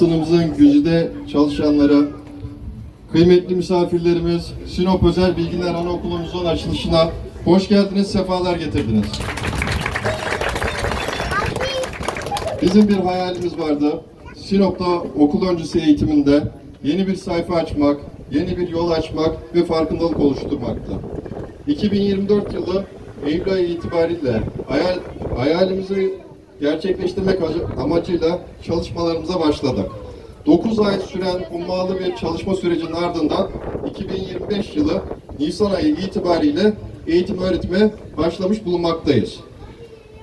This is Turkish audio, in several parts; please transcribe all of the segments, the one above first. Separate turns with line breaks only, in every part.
basınımızın güzide çalışanları, kıymetli misafirlerimiz, Sinop Özel Bilgiler Anaokulumuzun açılışına hoş geldiniz, sefalar getirdiniz. Bizim bir hayalimiz vardı. Sinop'ta okul öncesi eğitiminde yeni bir sayfa açmak, yeni bir yol açmak ve farkındalık oluşturmaktı. 2024 yılı Eylül ayı itibariyle hayal, hayalimizi gerçekleştirmek amacıyla çalışmalarımıza başladık. 9 ay süren ummalı bir çalışma sürecinin ardından 2025 yılı Nisan ayı itibariyle eğitim öğretime başlamış bulunmaktayız.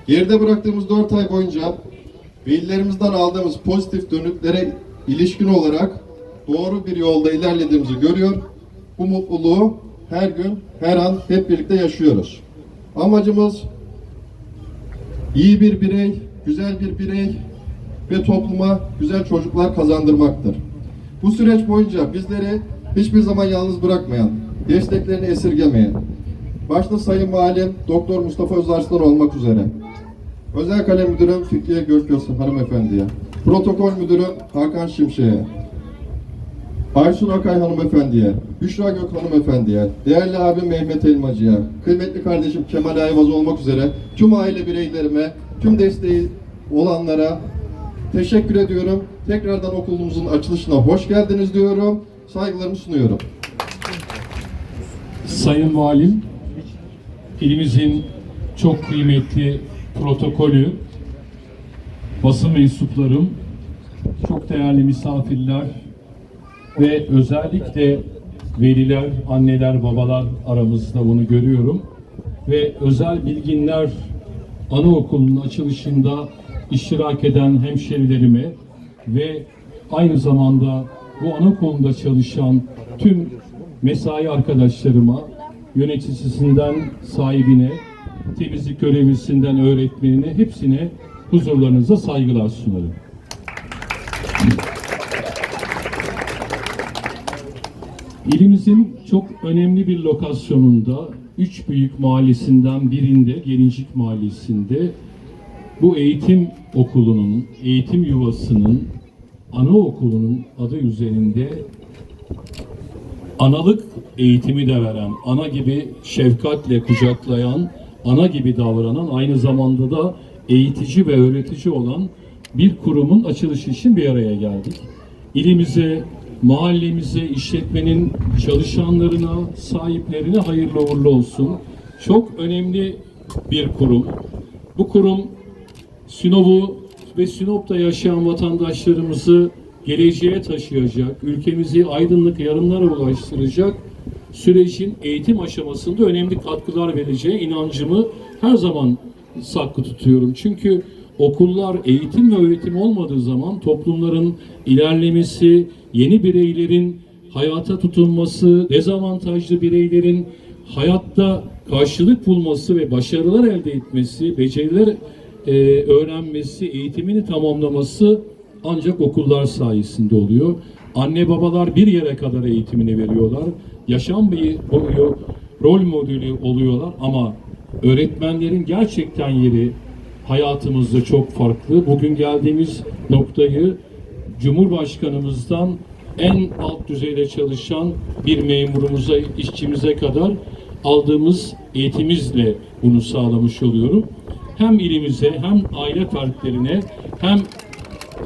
Geride bıraktığımız 4 ay boyunca velilerimizden aldığımız pozitif dönütlere ilişkin olarak doğru bir yolda ilerlediğimizi görüyor. Bu mutluluğu her gün, her an hep birlikte yaşıyoruz. Amacımız iyi bir birey, güzel bir birey ve topluma güzel çocuklar kazandırmaktır. Bu süreç boyunca bizleri hiçbir zaman yalnız bırakmayan, desteklerini esirgemeyen, başta Sayın Valim Doktor Mustafa Özarslan olmak üzere, Özel Kalem Müdürüm Fikriye Gökgöz hanımefendiye, Protokol Müdürüm Hakan Şimşek'e, Aysun Akay hanımefendiye, Büşra Gök hanımefendiye, değerli abim Mehmet Elmacı'ya, kıymetli kardeşim Kemal Ayvaz olmak üzere tüm aile bireylerime, tüm desteği olanlara teşekkür ediyorum. Tekrardan okulumuzun açılışına hoş geldiniz diyorum. Saygılarımı sunuyorum.
Sayın Valim, ilimizin çok kıymetli protokolü, basın mensuplarım, çok değerli misafirler ve özellikle veliler, anneler, babalar aramızda bunu görüyorum. Ve özel bilginler anaokulunun açılışında iştirak eden hemşerilerime ve aynı zamanda bu anaokulunda çalışan tüm mesai arkadaşlarıma, yöneticisinden sahibine, temizlik görevlisinden öğretmenine hepsine huzurlarınıza saygılar sunarım. İlimizin çok önemli bir lokasyonunda, üç büyük mahallesinden birinde, Gelincik Mahallesi'nde bu eğitim okulunun, eğitim yuvasının, anaokulunun adı üzerinde analık eğitimi de veren, ana gibi şefkatle kucaklayan, ana gibi davranan, aynı zamanda da eğitici ve öğretici olan bir kurumun açılışı için bir araya geldik. İlimize, mahallemize, işletmenin çalışanlarına, sahiplerine hayırlı uğurlu olsun. Çok önemli bir kurum. Bu kurum Sinop'u ve Sinop'ta yaşayan vatandaşlarımızı geleceğe taşıyacak, ülkemizi aydınlık yarınlara ulaştıracak sürecin eğitim aşamasında önemli katkılar vereceği inancımı her zaman saklı tutuyorum. Çünkü okullar eğitim ve öğretim olmadığı zaman toplumların ilerlemesi, yeni bireylerin hayata tutunması, dezavantajlı bireylerin hayatta karşılık bulması ve başarılar elde etmesi, beceriler e, öğrenmesi, eğitimini tamamlaması ancak okullar sayesinde oluyor. Anne babalar bir yere kadar eğitimini veriyorlar. Yaşam boyu rol modeli oluyorlar ama öğretmenlerin gerçekten yeri hayatımızda çok farklı. Bugün geldiğimiz noktayı Cumhurbaşkanımızdan en alt düzeyde çalışan bir memurumuza, işçimize kadar aldığımız eğitimizle bunu sağlamış oluyorum. Hem ilimize hem aile fertlerine hem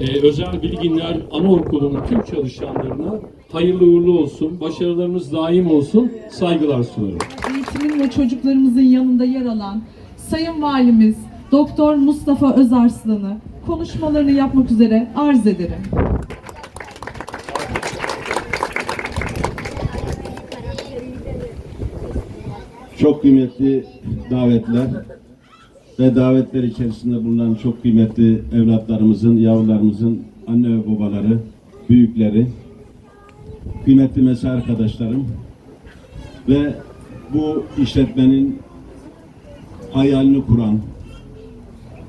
e, özel bilginler anaokulunun tüm çalışanlarına hayırlı uğurlu olsun, başarılarınız daim olsun, saygılar sunarım.
eğitimin ve çocuklarımızın yanında yer alan Sayın Valimiz Doktor Mustafa Özarslan'ı konuşmalarını yapmak üzere arz ederim.
Çok kıymetli davetler ve davetler içerisinde bulunan çok kıymetli evlatlarımızın, yavrularımızın anne ve babaları, büyükleri, kıymetli mesai arkadaşlarım ve bu işletmenin hayalini kuran,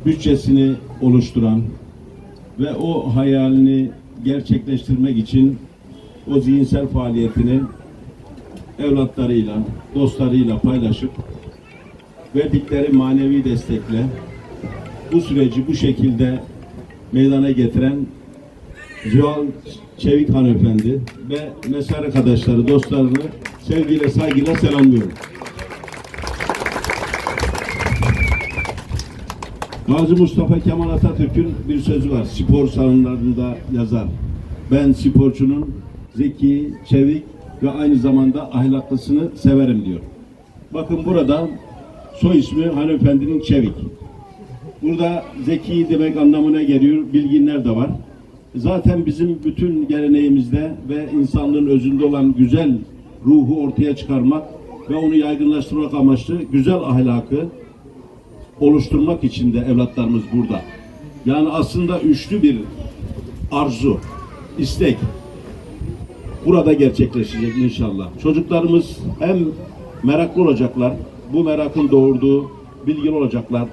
bütçesini oluşturan ve o hayalini gerçekleştirmek için o zihinsel faaliyetini evlatlarıyla, dostlarıyla paylaşıp verdikleri manevi destekle bu süreci bu şekilde meydana getiren Zuhal Çevik hanımefendi ve mesai arkadaşları, dostlarını sevgiyle, saygıyla selamlıyorum. Gazi Mustafa Kemal Atatürk'ün bir sözü var. Spor salonlarında yazar. Ben sporcunun zeki, çevik ve aynı zamanda ahlaklısını severim diyor. Bakın burada soy ismi hanımefendinin Çevik. Burada zeki demek anlamına geliyor. Bilginler de var. Zaten bizim bütün geleneğimizde ve insanlığın özünde olan güzel ruhu ortaya çıkarmak ve onu yaygınlaştırmak amaçlı güzel ahlakı oluşturmak için de evlatlarımız burada. Yani aslında üçlü bir arzu, istek burada gerçekleşecek inşallah. Çocuklarımız hem meraklı olacaklar, bu merakın doğurduğu bilgili olacaklar.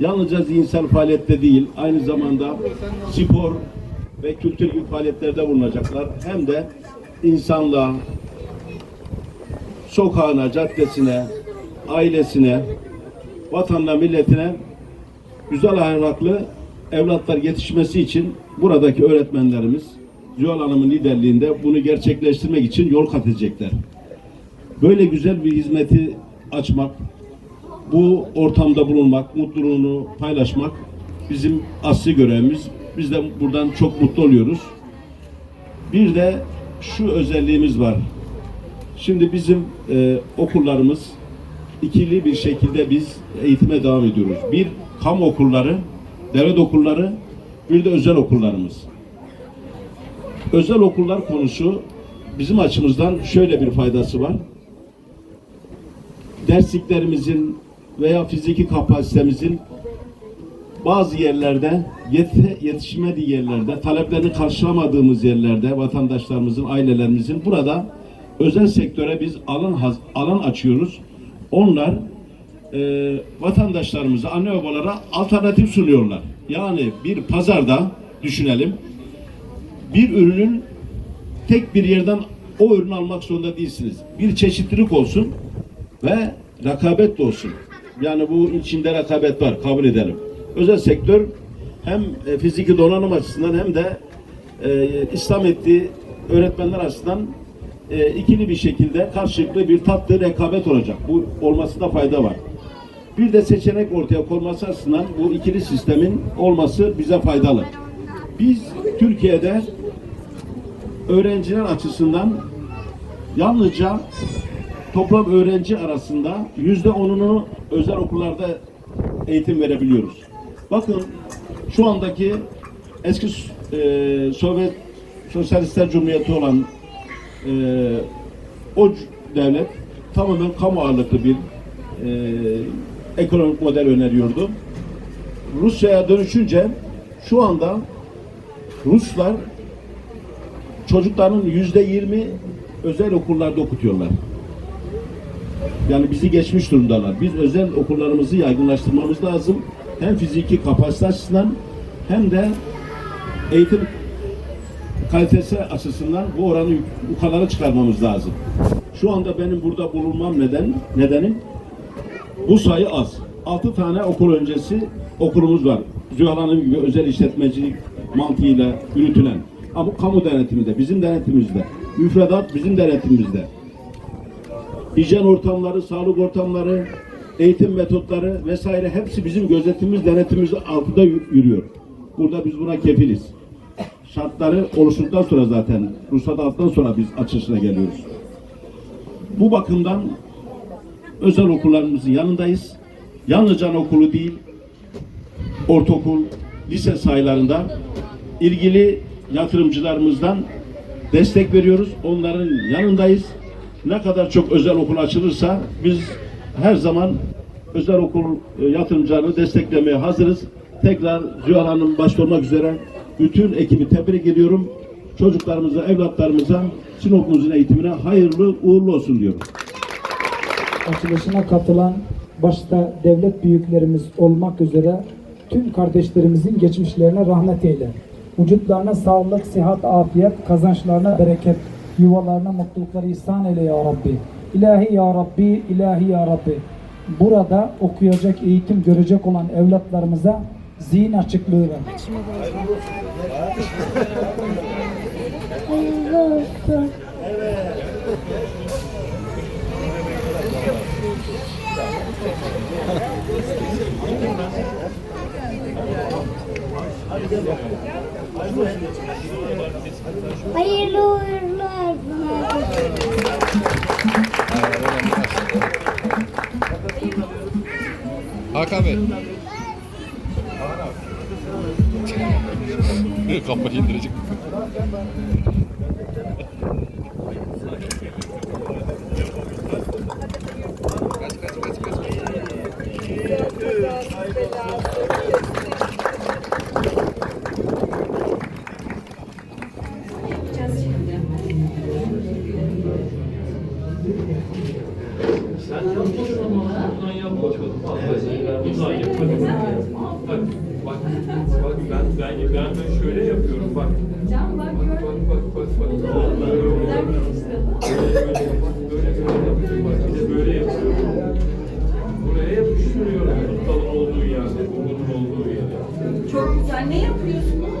Yalnızca zihinsel faaliyette değil, aynı zamanda spor ve kültür gibi faaliyetlerde bulunacaklar. Hem de insanlığa, sokağına, caddesine, ailesine, vatanına, milletine güzel ahlaklı evlatlar yetişmesi için buradaki öğretmenlerimiz Zühal Hanım'ın liderliğinde bunu gerçekleştirmek için yol kat edecekler. Böyle güzel bir hizmeti açmak, bu ortamda bulunmak, mutluluğunu paylaşmak bizim asli görevimiz. Biz de buradan çok mutlu oluyoruz. Bir de şu özelliğimiz var. Şimdi bizim e, okullarımız ikili bir şekilde biz eğitime devam ediyoruz. Bir kamu okulları, devlet okulları, bir de özel okullarımız. Özel okullar konusu bizim açımızdan şöyle bir faydası var. Dersliklerimizin veya fiziki kapasitemizin bazı yerlerde yet yetişmediği yerlerde, taleplerini karşılamadığımız yerlerde vatandaşlarımızın, ailelerimizin burada özel sektöre biz alan alan açıyoruz. Onlar e, vatandaşlarımıza, anne babalara alternatif sunuyorlar. Yani bir pazarda düşünelim. Bir ürünün tek bir yerden o ürünü almak zorunda değilsiniz. Bir çeşitlilik olsun ve rekabet de olsun. Yani bu içinde rekabet var, kabul edelim. Özel sektör hem e, fiziki donanım açısından hem de e, İslam ettiği öğretmenler açısından e, ikili bir şekilde karşılıklı bir tatlı rekabet olacak. Bu olmasında fayda var. Bir de seçenek ortaya konması açısından bu ikili sistemin olması bize faydalı. Biz Türkiye'de öğrenciler açısından yalnızca toplam öğrenci arasında yüzde onunu özel okullarda eğitim verebiliyoruz. Bakın şu andaki eski e, Sovyet Sosyalistler Cumhuriyeti olan e, o devlet tamamen kamu ağırlıklı bir e, ekonomik model öneriyordu. Rusya'ya dönüşünce şu anda Ruslar çocukların yüzde yirmi özel okullarda okutuyorlar. Yani bizi geçmiş durumdalar. Biz özel okullarımızı yaygınlaştırmamız lazım. Hem fiziki kapasite açısından hem de eğitim kalitesi açısından bu oranı yukarılara çıkarmamız lazım. Şu anda benim burada bulunmam neden nedenim bu sayı az. 6 tane okul öncesi okulumuz var. Zühal Hanım gibi özel işletmecilik mantığıyla yürütülen. Ama bu kamu denetiminde, bizim denetimimizde. Müfredat bizim denetimimizde. Hijyen ortamları, sağlık ortamları, eğitim metotları vesaire hepsi bizim gözetimimiz, denetimimiz altında yü- yürüyor. Burada biz buna kefiliz. Şartları oluşturduktan sonra zaten, ruhsat aldıktan sonra biz açılışına geliyoruz. Bu bakımdan özel okullarımızın yanındayız. Yalnızca okulu değil, ortaokul, lise sayılarında ilgili yatırımcılarımızdan destek veriyoruz. Onların yanındayız. Ne kadar çok özel okul açılırsa biz her zaman özel okul e, yatırımcılarını desteklemeye hazırız. Tekrar Zühal Hanım başta olmak üzere bütün ekibi tebrik ediyorum. Çocuklarımıza, evlatlarımıza Sinop'umuzun eğitimine hayırlı uğurlu olsun diyorum.
açılışına katılan başta devlet büyüklerimiz olmak üzere tüm kardeşlerimizin geçmişlerine rahmet eyle. Vücutlarına sağlık, sıhhat, afiyet, kazançlarına bereket, yuvalarına mutlulukları ihsan eyle ya Rabbi. İlahi ya Rabbi, ilahi ya Rabbi. Burada okuyacak, eğitim görecek olan evlatlarımıza zihin açıklığı demek.
Hayırlı olsun. Hayırlı uğurlar.
Hakan Bey. Kafayı indirecek.
Çok güzel. Ne yapıyorsunuz?